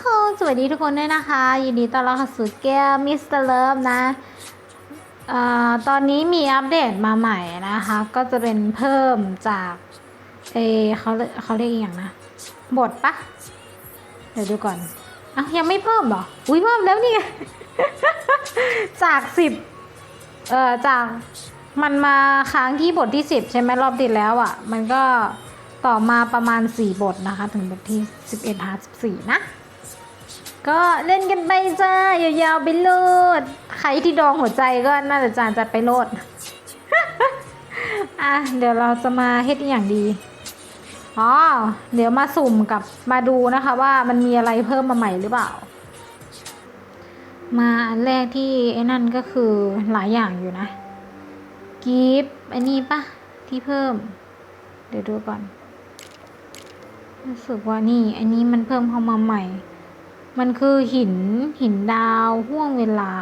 โหสวัสดีทุกคนด้วยนะคะ ยินดีต้อนรับเข้าสู่แก้วมิสเตอร์เลิฟนะออตอนนี้มีอัปเดตมาใหม่นะคะ ก็จะเป็นเพิ่มจากเอเขาเรียกเขาเรียกอย่างนะ บทปะเดี๋ยวดูก่อนอ้าวยังไม่เพิ่มเหรอ อุ้ยเพิ่มแล้วนี่ไงจากสิบเอ่อจากมันมาค้างที่บทที่สิบใช่ไหมรอบติดแล้วอะ่ะ มันก็ต่อมาประมาณสี่บทนะคะ ถึงบทที่สิบเอ็ดหาสิบสี่นะ ก็เล่นกันไปจ้ายาวๆไปโลด ใครที่ดองหัวใจก็น่าจะจานจัดไปโลด อะเดี๋ยวเราจะมาเฮ็ดอย่างดีอ๋อเดี๋ยวมาสุ่มกับมาดูนะคะว่ามันมีอะไรเพิ่มมาใหม่หรือเปล่า มาอันแรกที่ไอ้นั่นก็คือหลายอย่างอยู่นะกิฟอันนี้ปะที่เพิ่ม เดี๋ยวดูก่อนรู้สึกว่านี่ อันนี้มันเพิ่มเข้ามาใหม่ มันคือหินหินดาวห่วงเวลา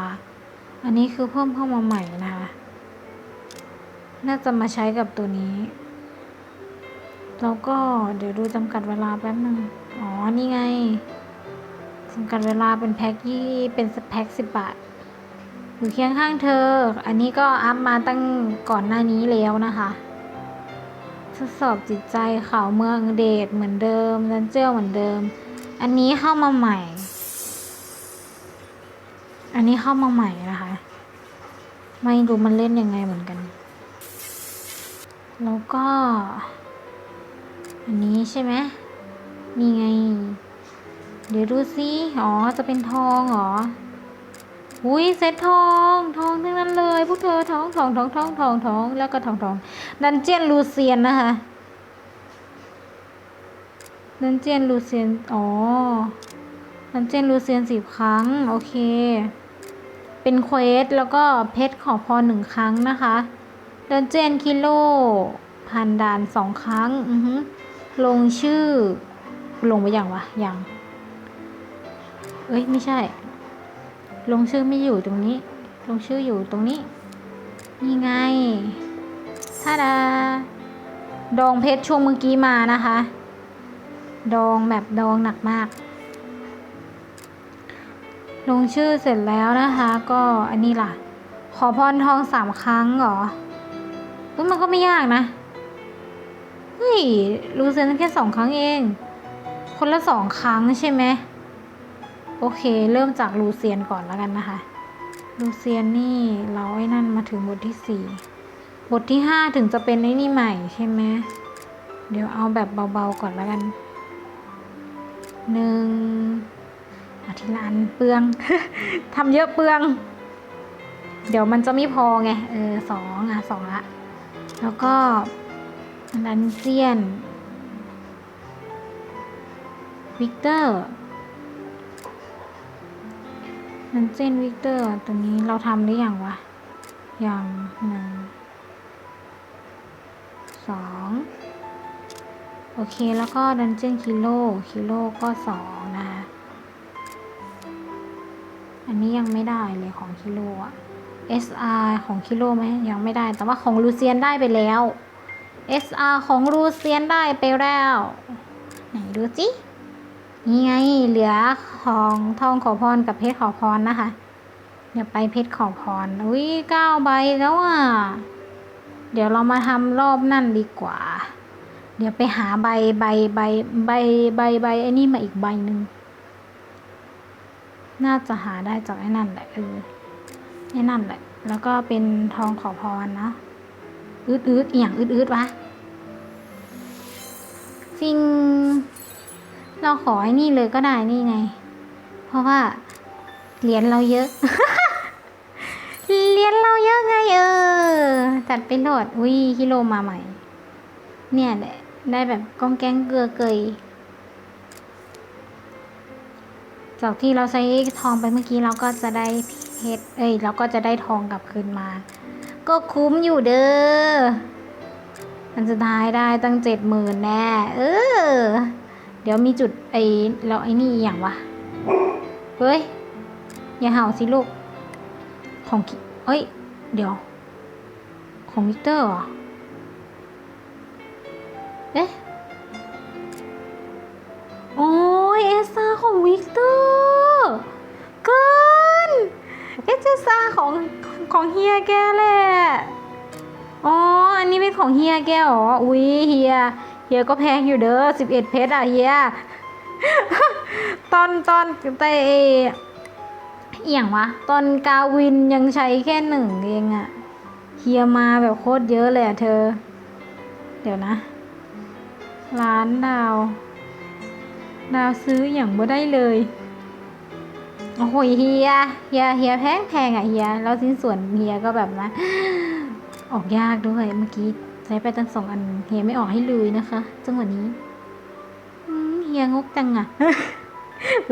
อันนี้คือเพิ่มเข้ามาใหม่นะคะ น่าจะมาใช้กับตัวนี้ แล้วก็เดี๋ยวดูจำกัดเวลาแป๊บนึง อ๋อ นี่ไงจำกัดเวลาเป็นแพ็คยี่เป็นแพ็คสิบบาทอยู่เคียงข้างเธอ อันนี้ก็อัพมาตั้งก่อนหน้านี้แล้วนะคะทดสอบจิตใจข่าวเมืองเดทเหมือนเดิมดันเจียวเหมือนเดิม อันนี้เข้ามาใหม่ อันนี้เข้ามาใหม่นะคะ ไม่รู้มันเล่นยังไงเหมือนกัน แล้วก็ อันนี้ใช่ไหมนี่ไง เดี๋ยวดูซิอ๋อ จะเป็นทองเหรออุ้ยเซ็ตทองทองทั้งนั้นเลย พวกเธอทองทองทองทองทองทองแล้วก็ทองทองดันเจียนลูเซียนนะคะ ดันเจียนลูเซียน อ๋อ ดันเจียนลูเซียนสิบครั้ง โอเค เป็นเควส แล้วก็เพชรขอพรหนึ่งครั้งนะคะ ดันเจียนคิโลพันด่านสองครั้ง อือฮึลงชื่อ ลงไปอย่างวะอย่างเอ้ย ไม่ใช่ ลงชื่อไม่อยู่ตรงนี้ ลงชื่ออยู่ตรงนี้ นี่ไงท่าดา ดองเพชรช่วงเมื่อกี้มานะคะ ดองแบบดองหนักมาก ลงชื่อเสร็จแล้วนะคะ ก็อันนี้ล่ะ ขอพรทองสามครั้งเหรอมันก็ไม่ยากนะ เฮ้ย รูเซนแค่สองครั้งเอง คนละสองครั้งใช่ไหมโอเค เริ่มจากลูเซียนก่อนแล้วกันนะคะ ลูเซียนนี่เราไอ้นั่นมาถึงบทที่สี่บทที่ห้าถึงจะเป็นไอ้นี่ใหม่ใช่ไหมเดี๋ยวเอาแบบเบาๆก่อนแล้วกัน หนึ่งอาทีละอันเปลืองทำเยอะเปลือง เดี๋ยวมันจะไม่พอไง เออสองอะสองละ แล้วก็ดันเซียน วิกเตอร์นันเจนวิกเตอร์ตัวนี้เราทำหรือยังวะอย่างหนึ่งสอง โอเค แล้วก็ดันเจนคิโลคิโลก็สองนะคะ อันนี้ยังไม่ได้เลยของคิโลอะ SR ของคิโลไหมยังไม่ได้ แต่ว่าของลูเซียนได้ไปแล้ว SR ของลูเซียนได้ไปแล้ว ไหนดูสินี่ไงเหลือของทองขอพรกับเพชรขอพรนะคะ เดี๋ยวไปเพชรขอพร อุ้ยเก้าใบแล้วอะ เดี๋ยวเรามาทำรอบนั่นดีกว่า เดี๋ยวไปหาใบใบใบใบใบใบไอ้นี่มาอีกใบหนึ่งน่าจะหาได้จากไอ้นั่นแหละเออไอ้นั่นแหละ แล้วก็เป็นทองขอพรนะอืดอืดๆอหย่างอืดอืดวะซิงเราขอไอ้นี่เลยก็ได้นี่ไง เพราะว่าเหรียญเราเยอะเหรียญเราเยอะไงเออจัดไปโหลดอุ้ยฮิโรมาใหม่ เนี่ยแหละ ได้แบบก้องแกงเกลือเกย จากที่เราใช้ทองไปเมื่อกี้เราก็จะได้เพชร เอ้ย เราก็จะได้ทองกลับคืนมา ก็คุ้มอยู่เด้อมันจะท้ายได้ตั้งเจ็ดหมื่นแน่ เออ เดี๋ยวมีจุดไอ้แล้วไอ้นี่อย่างวะ เฮ้ย อย่าเห่าสิลูก ของกิเอ้ย เดี๋ยว ของวิกเตอร์เหรอ อ๊ะ โอ้ยเอสซาของวิกเตอร์เกินเอเจซาของของเฮียแกแหละ อ๋อ อันนี้เป็นของเฮียแกเหรอ อุ้ยเฮีย เฮียก็แพงอยู่เด้อสิบเอ็ดเพชรอะเฮีย ตอนตอนแต่เออหย่างวะ ตอนกาวินยังใช้แค่หนึ่งเองอะเฮียมาแบบโคตรเยอะเลยอะเธอ เดี๋ยวนะ ร้านดาว ดาวซื้ออย่างบ่ได้เลย โอ้โหเฮีย เฮีย เฮียแพงแพงอะเฮีย แล้วชิ้นส่วนเฮียก็แบบนะออกยากด้วย เมื่อกี้ใช้ไปตั้งสองอัน เฮียไม่ออกให้เลยนะคะจังหวะนี้เฮียงกจังอะ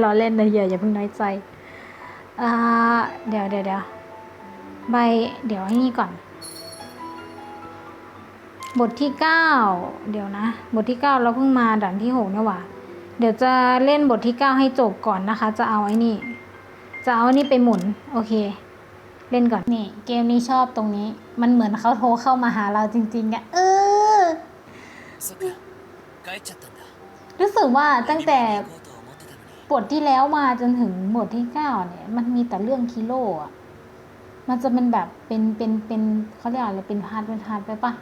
ล้อเล่นนะเฮียอย่าเพิ่งน้อยใจเดี๋ยวเดี๋ยวเดี๋ยวใบเดี๋ยวให้นี่ก่อน บทที่ 9 เดี๋ยวนะ บทที่ 9 เราเพิ่งมาด่านที่6เนี่ยว่ะเดี๋ยวจะเล่นบทที่ 9 ให้จบก่อนนะคะ จะเอาไอ้นี่ จะเอาไอ้นี่ไปหมุน โอเค เล่นก่อน นี่ เกมนี้ชอบตรงนี้ มันเหมือนเขาโทรเข้ามาหาเราจริงๆอะเออรู้สึกว่าตั้งแต่บทที่แล้วมาจนถึงบทที่เก้าเนี่ย มันมีแต่เรื่องคิโลอะ มันจะเป็นแบบเป็นเป็นเป็นเขาเรียกอะไรเป็นพาร์ทเป็นพาร์ทไปปะ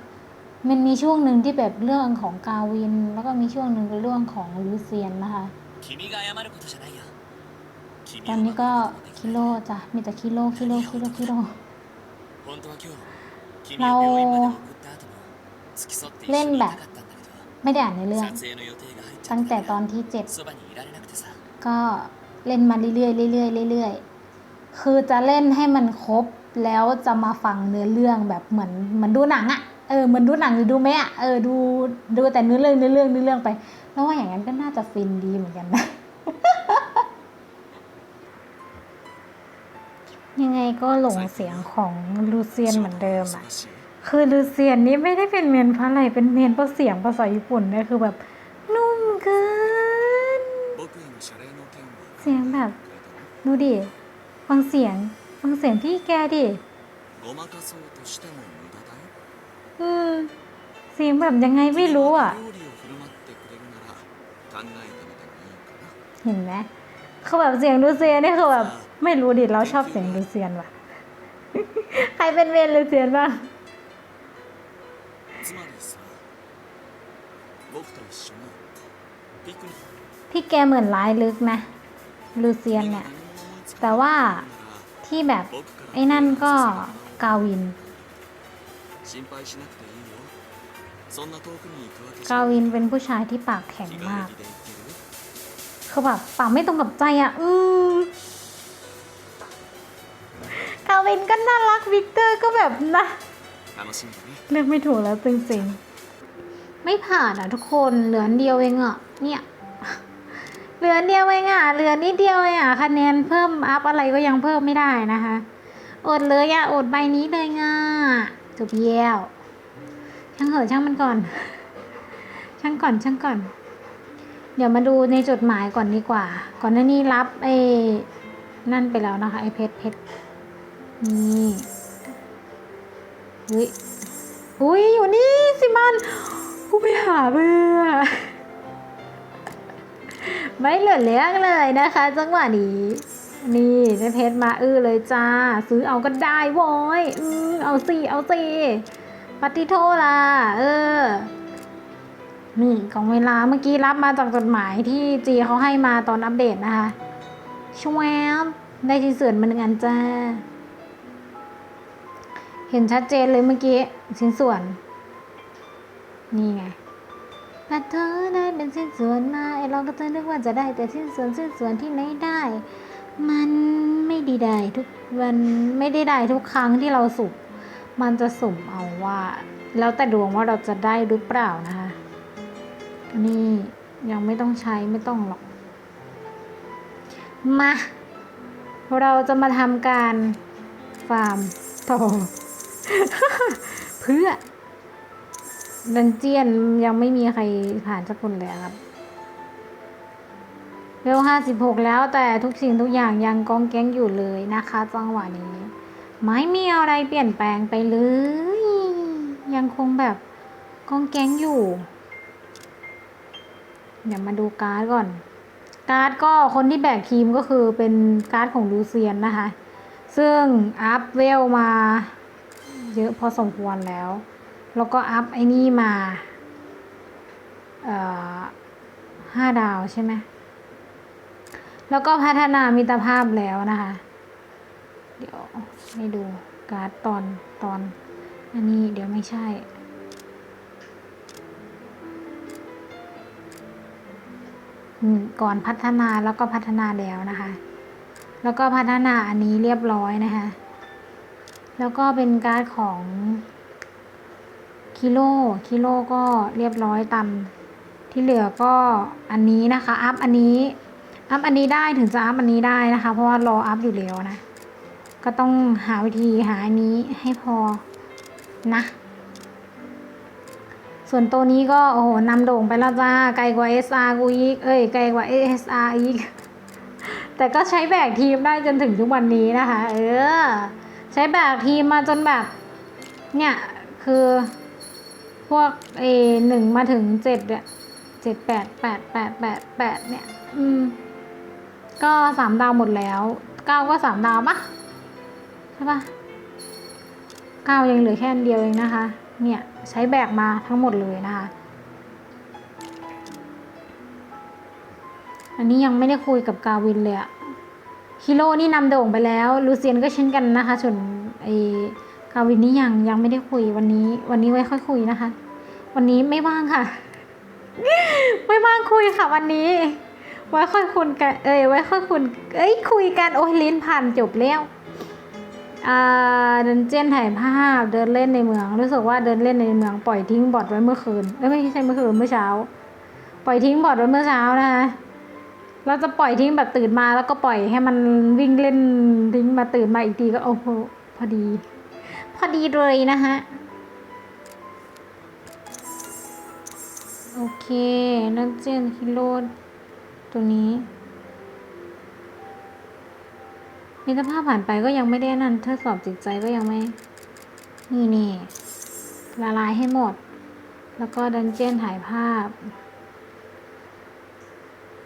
มันมีช่วงหนึ่งที่แบบเรื่องของกาวิน แล้วก็มีช่วงหนึ่งเป็นเรื่องของลูเซียนนะคะตอนนี้ก็คิโลจ้ะมีแต่คิโลคิโลคิโลคิโลเราเล่นแบบ ไม่ได้อ่านในเรื่อง ตั้งแต่ตอนที่เจ็ดก็เล่นมาเรื่อยๆเรื่อยเรื่อยคือจะเล่นให้มันครบแล้วจะมาฟังเนื้อเรื่องแบบเหมือนเหมือนดูหนังอะ เออเหมือนดูหนังหรือดูแม่เออดูดูแต่เนื้อเรื่องเนื้อเรื่องเนื้อเรื่องไปแล้วว่าอย่างนั้นก็น่าจะฟินดีเหมือนกันนะยังไงก็หลงเสียงของลูเซียนเหมือนเดิมอะคือลูเซียนนี่ไม่ได้เป็นเมนเพราะอะไรเป็นเมนเพราะเสียงภาษาญี่ปุ่นเนี่ยคือแบบนุ่มเกินเสียงแบบดูดิฟังเสียงฟังเสียงพี่แกดิ เสีมแบบยังไงไม่รู้อะ เห็นไหมเขาแบบเสียงลูเซียนนี่เขาแบบไม่รู้ดิเราชอบเสียงลูเซียนว่ะ ใครเป็นเวนลูเซียนบ้างพี่แกเหมือนร้ายลึกนะลูเซียนเนี่ย แต่ว่าที่แบบไอ้นั่นก็กาวิน 心配しなくていいよそんな遠くに行くわけじ กา ゃ วินเป็นผู้ชายที่ปากแข็ง 日帰 มาก りで行ける คือแบบปากไม่ตรงกับใจอ่ะ อืมกาวินก็น่ารัก วิกเตอร์ก็แบบนะ 楽しみだね เลือกไม่ถูกแล้วจริงๆ ไม่ผ่านอ่ะทุกคน เหลืออันเดียวเองอ่ะ เนี่ย เหลืออันเดียวเองอ่ะ เหลือนิดเดียวเองอ่ะ คะแนนเพิ่มอัพอะไรก็ยังเพิ่มไม่ได้นะคะ อดเลยอ่ะ อดใบนี้เลยง่ะ จบเยี่ยวช่างเหอะช่างมันก่อน ช่างก่อนช่างก่อน เดี๋ยวมาดูในจดหมายก่อนดีกว่า ก่อนหน้านี้รับไอ้นั่นไปแล้วนะคะไอ้เพชรเพชรนี่อุ้ยอุ้ยอยู่นี่สิมันกูไปหาเบื่อไม่เหลือเลี้ยงเลยนะคะ จังหวะนี้ นี่ได้เพชรมาอื้อเลยจ้า ซื้อเอาก็ได้โว้ยอืมเอาสิเอาสิปฏิโทล่ะ เออ นี่ของเวลาเมื่อกี้รับมาจากจดหมายที่จีเขาให้มาตอนอัปเดตนะคะชวบได้ชิ้นส่วนมาหนึ่งอันจ้า เห็นชัดเจนเลยเมื่อกี้ชิ้นส่วน นี่ไงแต่เธอได้เป็นชิ้นส่วนมาไอ้เราก็จะนึกว่าจะได้แต่ชิ้นส่วนชิ้นส่วนที่ไหนได้ มันไม่ดีได้ทุกวันไม่ได้ได้ทุกครั้งที่เราสุ่มมันจะสุ่มเอาว่า แล้วแต่ดวงว่าเราจะได้หรือเปล่านะคะนี่ยังไม่ต้องใช้ไม่ต้องหรอก มา เราจะมาทำการฟาร์มต่อเพื่อดันเจียนยังไม่มีใครผ่านสักคนเลยครับ เวลห้าสิบหกแล้วแต่ทุกสิ่งทุกอย่างยังกองแก๊งอยู่เลยนะคะ จังหวะนี้ ไม่มีอะไรเปลี่ยนแปลงไปเลย ยังคงแบบกองแก๊งอยู่ เดี๋ยวมาดูการ์ดก่อน การ์ดก็คนที่แบกทีมก็คือเป็นการ์ดของลูเซียนนะคะ ซึ่งอัพเวลมาเยอะพอสมควรแล้ว แล้วก็อัพไอ้นี่มาห้าดาวใช่ไหม แล้วก็พัฒนามิตรภาพแล้วนะคะ เดี๋ยวให้ดูการ์ดตอนตอน อันนี้เดี๋ยวไม่ใช่ ก่อนพัฒนาแล้วก็พัฒนาแล้วนะคะ แล้วก็พัฒนาอันนี้เรียบร้อยนะคะ แล้วก็เป็นการ์ดของคิโลคิโลก็เรียบร้อยตามที่เหลือก็อันนี้นะคะ อัพอันนี้ อัพอันนี้ได้ถึงจะอัพอันนี้ได้นะคะ เพราะว่ารออัพอยู่แล้วนะ ก็ต้องหาวิธีหาอันนี้ให้พอนะ ส่วนตัวนี้ก็โอ้โหนำโด่งไปแล้วจ้า ไกลกว่า SR กูอีก เอ้ย ไกลกว่า SR อีก แต่ก็ใช้แบกทีมได้จนถึงทุกวันนี้นะคะ เออ ใช้แบกทีมมาจนแบบ เนี่ย คือพวกเอหนึ่งมาถึงเจ็ดเนี่ยเจ็ดแปดแปดแปดแปดแปดเนี่ย อืม ก็สามดาวหมดแล้วเก้าก็สามดาวปะใช่ปะเก้ายังเหลือแค่อันเดียวเองนะคะ เนี่ยใช้แบกมาทั้งหมดเลยนะคะ อันนี้ยังไม่ได้คุยกับกาวินเลยอะฮิโร่นี่นำโด่งไปแล้ว ลูเซียนก็เช่นกันนะคะส่วนไอกาวินนี่ยังยังไม่ได้คุยวันนี้ วันนี้ไว้ค่อยคุยนะคะ วันนี้ไม่ว่างค่ะ ไม่ว่างคุยค่ะวันนี้ ไว้ค่อยคุยกัน เอ้ยไว้ค่อยคุยเอ้ยคุยกันโอ้ยลิ้นผ่านจบแล้วอ่าเดินเจนถ่ายภาพเดินเล่นในเมืองรู้สึกว่าเดินเล่นในเมืองปล่อยทิ้งบอดไว้เมื่อคืนเอ้ยไม่ใช่เมื่อคืนเมื่อเช้า ปล่อยทิ้งบอดไว้เมื่อเช้านะคะเราจะปล่อยทิ้งแบบตื่นมาแล้วก็ปล่อยให้มันวิ่งเล่นทิ้งมาตื่นมาอีกทีก็โอ้โหพอดี พอดีเลยนะคะโอเคนักเจนฮิโร ตัวนี้มิตรภาพผ่านไปก็ยังไม่ได้นั่นทดสอบจิตใจก็ยังไม่ นี่นี่ละลายให้หมด แล้วก็ดันเจียนถ่ายภาพ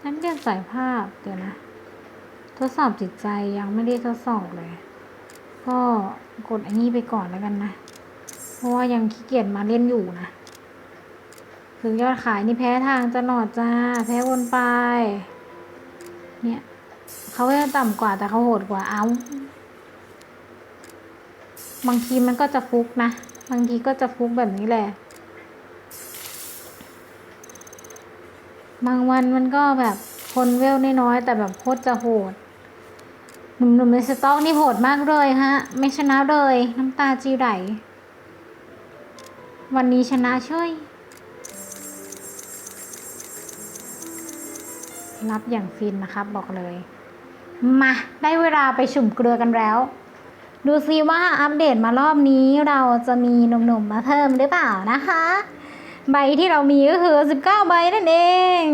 ดันเจียนถ่ายภาพ เดี๋ยวนะ ทดสอบจิตใจยังไม่ได้ทดสอบเลย ก็กดอันนี้ไปก่อนแล้วกันนะ เพราะว่ายังขี้เกียจมาเล่นอยู่นะ ถึงยอดขายนี่แพ้ทางจะหนอดจ้า แพ้วนไป เนี่ยเขาจะต่ำกว่าแต่เขาโหดกว่าเอา บางทีมันก็จะฟุกนะ บางทีก็จะฟุกแบบนี้แหละ บางวันมันก็แบบคนเวลน้อยๆแต่แบบโคตรจะโหดหนุ่มๆในสต็อกนี่โหดมากเลยฮะ ไม่ชนะเลย น้ำตาจีไหลวันนี้ชนะช่วย รับอย่างฟินนะครับบอกเลย มาได้เวลาไปสุ่มเกลือกันแล้ว ดูซิว่าอัปเดตมารอบนี้เราจะมีหนุ่มๆมาเพิ่มหรือเปล่านะคะ ใบที่เรามีก็คือ 19 ใบนั่นเอง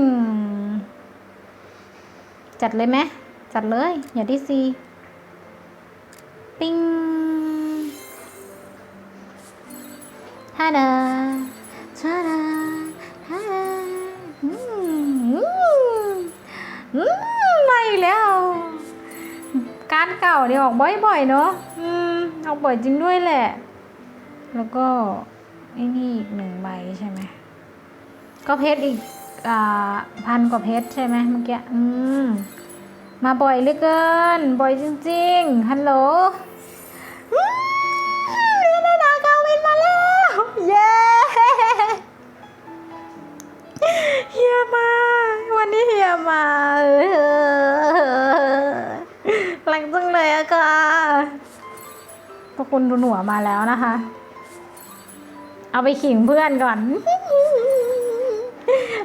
จัดเลยไหมจัดเลย อย่าที่ซีปิ้งท่าดาท่าดาท่าดา อืมมาอีกแล้ว การเก่าเนี่ยออกบ่อยๆเนาะอืมออกบ่อยจริงด้วยแหละ แล้วก็ไอ้นี่อีกหนึ่งใบใช่ไหมก็เพชรอีกอ่าพันกว่าเพชรใช่ไหมเมื่อกี้อืมมาบ่อยเหลือเกิน บ่อยจริงๆฮัลโหลอืมเรียนดาเกาวินมาแล้ว เย้เฮียมา วันนี้เฮียมาเออรักจังเลยอะค่ะพวกคุณดูหนัวมาแล้วนะคะ เอาไปขิงเพื่อนก่อน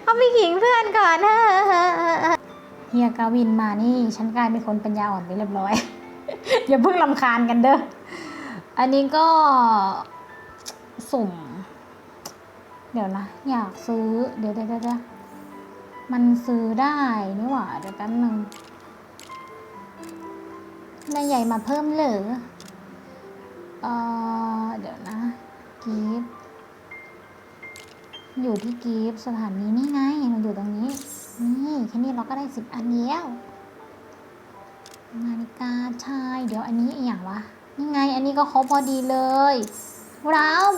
เอาไปขิงเพื่อนก่อนเถอะเฮียกาวินมานี่ ฉันกลายเป็นคนปัญญาอ่อนไปเรียบร้อย อย่าเพิ่งลำคาญกันเด้อ อันนี้ก็สุ่ม เดี๋ยวนะ อยากซื้อ เดี๋ยวเดี๋ยวเดี๋ยว มันซื้อได้นี่หว่าเดี๋ยวแป๊บนึงนายใหญ่มาเพิ่มเหรอเออเดี๋ยวนะกีฟอยู่ที่กีฟสถานีนี่ไง มันอยู่ตรงนี้ นี่แค่นี้เราก็ได้สิบอันแล้วนาฬิกาชายเดี๋ยวอันนี้อย่างวะนี่ไง อันนี้ก็ครบพอดีเลยว้าว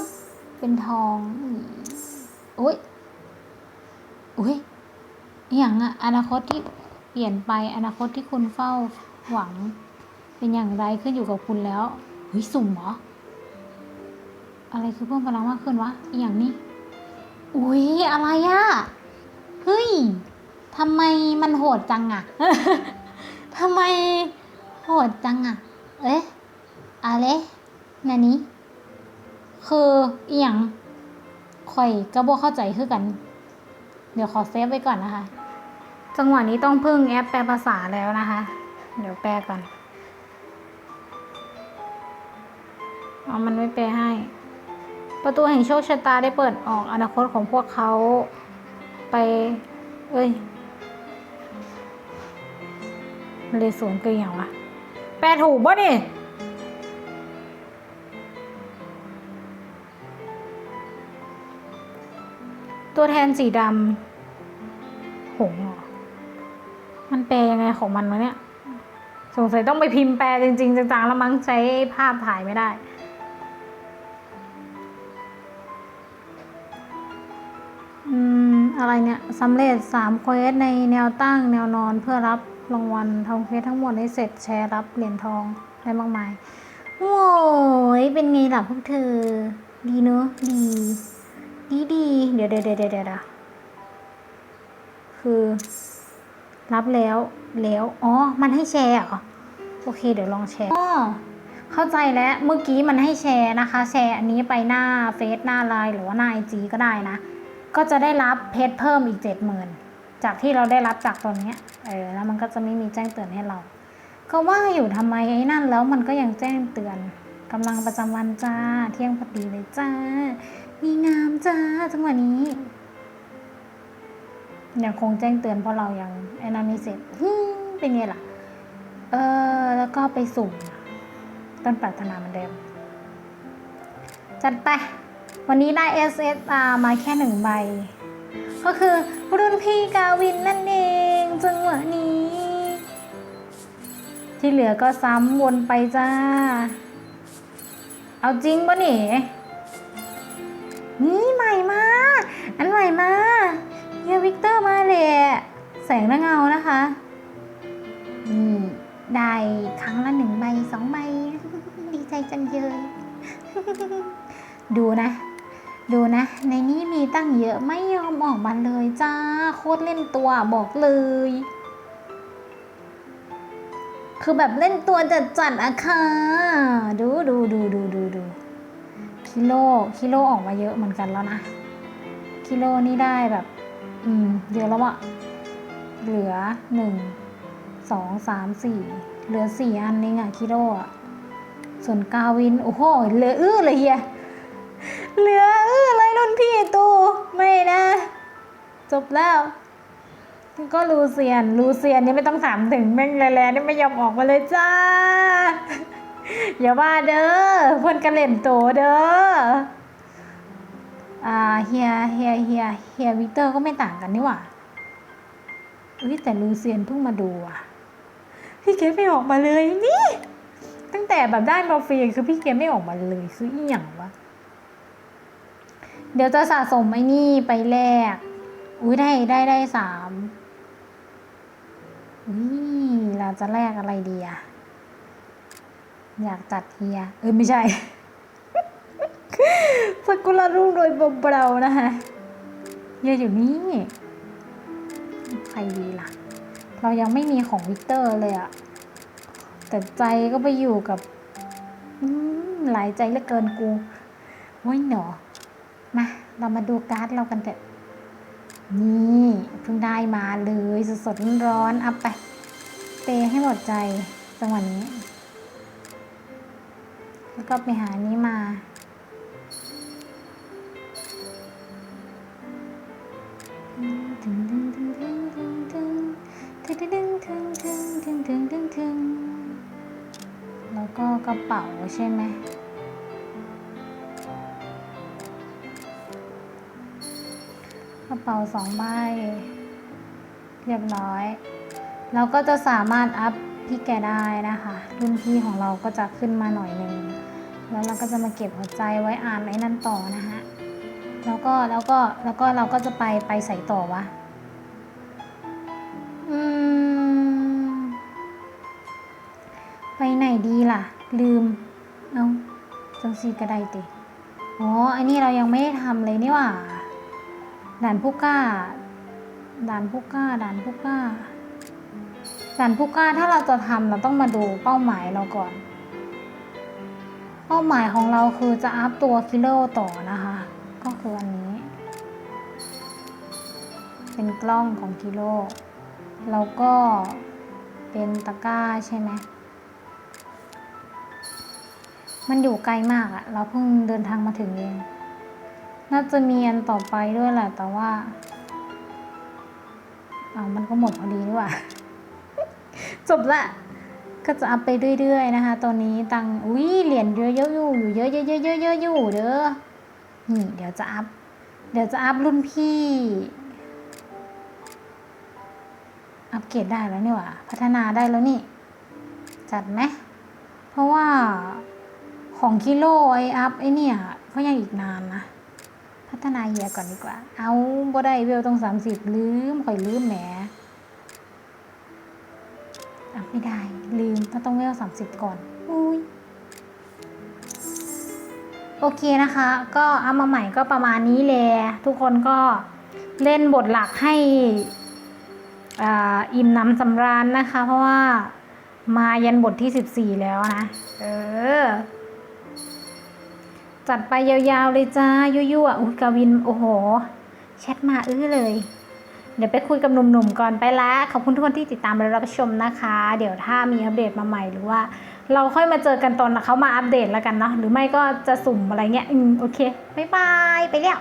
เป็นทองอุ้ยอุ้ย อย่างอะอนาคตที่เปลี่ยนไปอนาคตที่คุณเฝ้าหวัง เป็นอย่างไรขึ้นอยู่กับคุณแล้วเฮ้ยสุ่มเหรอ อะไรคือเพิ่มพลังมากขึ้นวะอย่างนี้ อุ้ยอะไรอะเฮ้ยทำไมมันโหดจังอะทำไมโหดจังอะเอ๊ะอะไรนันนี้ คืออหย่างข่อยกระโบเข้าใจคือกัน เดี๋ยวขอเซฟไว้ก่อนนะคะ จังหวะนี้ต้องพึ่งแอปแปลภาษาแล้วนะคะ เดี๋ยวแปลก่อนเอามันไม่แปลให้ ประตูแห่งโชคชะตาได้เปิดออกอนาคตของพวกเขาไป เอ้ยมันเลยสวนเกยอย่างวะแปลถูกป่ะนี่ตัวแทนสีดำหงส์เหรอ มันแปลยังไงของมันวะเนี่ย สงสัยต้องไปพิมพ์แปลจริง ๆจังๆแล้วมั้งใช้ภาพถ่ายไม่ได้ อืม อะไรเนี่ยสำเร็จสามเควสในแนวตั้งแนวนอนเพื่อรับรางวัลทำเควสทั้งหมดให้เสร็จแชร์รับเหรียญทองได้มากมาย โอ้ยเป็นไงล่ะพวกเธอ ดีเนอะดี ดีดีเดี๋ยเดี๋ยวเดี๋ยวเดี๋ยวเดี๋ยวคือ รับแล้วแล้ว อ๋อ มันให้แชร์เหรอ โอเค เดี๋ยวลองแชร์อ๋อเข้าใจแล้ว เมื่อกี้มันให้แชร์นะคะ แชร์อันนี้ไปหน้าเฟซหน้าไลน์หรือว่าหน้าไอจีก็ได้นะ ก็จะได้รับเพชรเพิ่มอีกเจ็ดหมื่นจากที่เราได้รับจากตัวนี้เออ แล้วมันก็จะไม่มีแจ้งเตือนให้เรา ก็ว่าอยู่ทำไมไอ้นั่นแล้วมันก็ยังแจ้งเตือนกำลังประจำวันจ้า เที่ยงพอดีเลยจ้า มีงามจ้าจังหวะนี้ ยังคงแจ้งเตือนเพราะเรายังไอ้นั่นไม่เสร็จเป็นไงล่ะ เออแล้วก็ไปสุ่มต้นปรารถนาเหมือนเดิม จัดไป วันนี้ได้ SSR มาแค่หนึ่งใบ ก็คือรุ่นพี่กาวินนั่นเองจังหวะนี้ ที่เหลือก็ซ้ำวนไปจ้า เอาจริงปะนี่นี่ สงและเงานะคะนี่ได้ครั้งละหนึ่งใบสองใบดีใจจังเลย ดูนะ ดูนะ ในนี้มีตั้งเยอะไม่ยอมออกมาเลยจ้า โคตรเล่นตัวบอกเลย คือแบบเล่นตัวจัดจัดอะค่ะ ดูดูดูดูดูดูคิโลคิโลออกมาเยอะเหมือนกันแล้วนะ คิโลนี่ได้แบบ อืม เยอะแล้วอะ เหลือหนึ่งสองสามสี่เหลือสี่อันเองอะคิโลอะส่วนกาวิน โอ้โห เหลืออื้อเลยเฮียเหลืออื้อเลยรุ่นพี่ตูไม่นะ จบแล้ว ก็ลูเซียน ลูเซียนนี่ไม่ต้องถามถึงแม่งแลๆนี่ไม่ยอมออกมาเลยจ้า อย่าว่าเด้อเพื่อนกันเล่นโตเด้ออ่าเฮียเฮียเฮียเฮียวิกเตอร์ก็ไม่ต่างกันนี่หว่า อุ้ยแต่ลูเซียนเพิ่งมาดูอะ พี่เกดไม่ออกมาเลยนี่ ตั้งแต่แบบได้มาฟรีคือพี่เกดไม่ออกมาเลยคืออีหยังวะ เดี๋ยวจะสะสมไอ้นี่ไปแลกอุ้ยได้ได้ได้สามอุ้ยเราจะแลกอะไรดีอะอยากจัดเฮีย เออไม่ใช่สกุลรุ่งโดยเบาๆนะคะเฮียอยู่นี่ ใครดีล่ะ เรายังไม่มีของวิกเตอร์เลยอะแต่ใจก็ไปอยู่กับหลายใจเหลือเกินกูโอ้ยหนอมา เรามาดูการ์ดเรากันเถอะ นี่เพิ่งได้มาเลยสดๆร้อนๆเอาไปเปย์ให้หมดใจจังหวะนี้ แล้วก็ไปหานี้มา ใช่ไหมกระเป๋าสองใบ เรียบร้อย เราก็จะสามารถอัพพี่แกได้นะคะ รุ่นพี่ของเราก็จะขึ้นมาหน่อยหนึ่งแล้วเราก็จะมาเก็บหัวใจไว้อ่านไอ้นั่นต่อนะฮะแล้วก็แล้วก็แล้วก็เราก็จะไปไปใส่ต่อวะอืมไปไหนดีล่ะ ลืม จังซีก็ได้ติอ๋ออันนี้เรายังไม่ได้ทำเลยนี่ว่า ด่านผู้กล้า ด่านผู้กล้า ด่านผู้กล้า ด่านผู้กล้าถ้าเราจะทำเราต้องมาดูเป้าหมายเราก่อน เป้าหมายของเราคือจะอัพตัวคิโลต่อนะคะ ก็คืออันนี้ เป็นกล้องของกิโลแล้วก็เป็นตะกร้าใช่ไหม มันอยู่ไกลมากอะเราเพิ่งเดินทางมาถึงเอง น่าจะมีอันต่อไปด้วยแหละ แต่ว่าเอามันก็หมดพอดีนี่หว่าจบละ ก็จะอัพไปเรื่อยๆนะคะ ตอนนี้ตังอุ้ยเหรียญเยอะๆอยู่อยู่เยอะๆๆๆๆๆอยู่เด้อ นี่เดี๋ยวจะอัพ เดี๋ยวจะอัพรุ่นพี่ อัปเกรดได้แล้วนี่หว่า พัฒนาได้แล้วนี่ จัดไหม เพราะว่า ของกิโลไออัพไอเนี่ยก็ยังอีกนานนะ พัฒนาเฮียก่อนดีกว่า เอาบ่ได้เวลต้องสามสิบลืมข่อยลืมแหมอัพไม่ได้ ลืมถ้าต้องเวลสามสิบก่อนอุ้ยโอเคนะคะ ก็เอามาใหม่ก็ประมาณนี้แหละทุกคนก็เล่นบทหลักให้อ,อิ่มน้ำสำราญนะคะ เพราะว่ามายันบทที่ 14 แล้วนะ เออ จัดไปยาวๆเลยจ้ายั่วๆอุ้ยกาวิน โอ้โห แชทมาอื้อเลย เดี๋ยวไปคุยกับหนุ่มๆก่อนไปละขอบคุณทุกคนที่ติดตามและรับชมนะคะ เดี๋ยวถ้ามีอัปเดตมาใหม่หรือว่า เราค่อยมาเจอกันตอนเขามาอัปเดตแล้วกันเนาะหรือไม่ก็จะสุ่มอะไรเงี้ยอืมโอเคบ๊ายบายไปแล้ว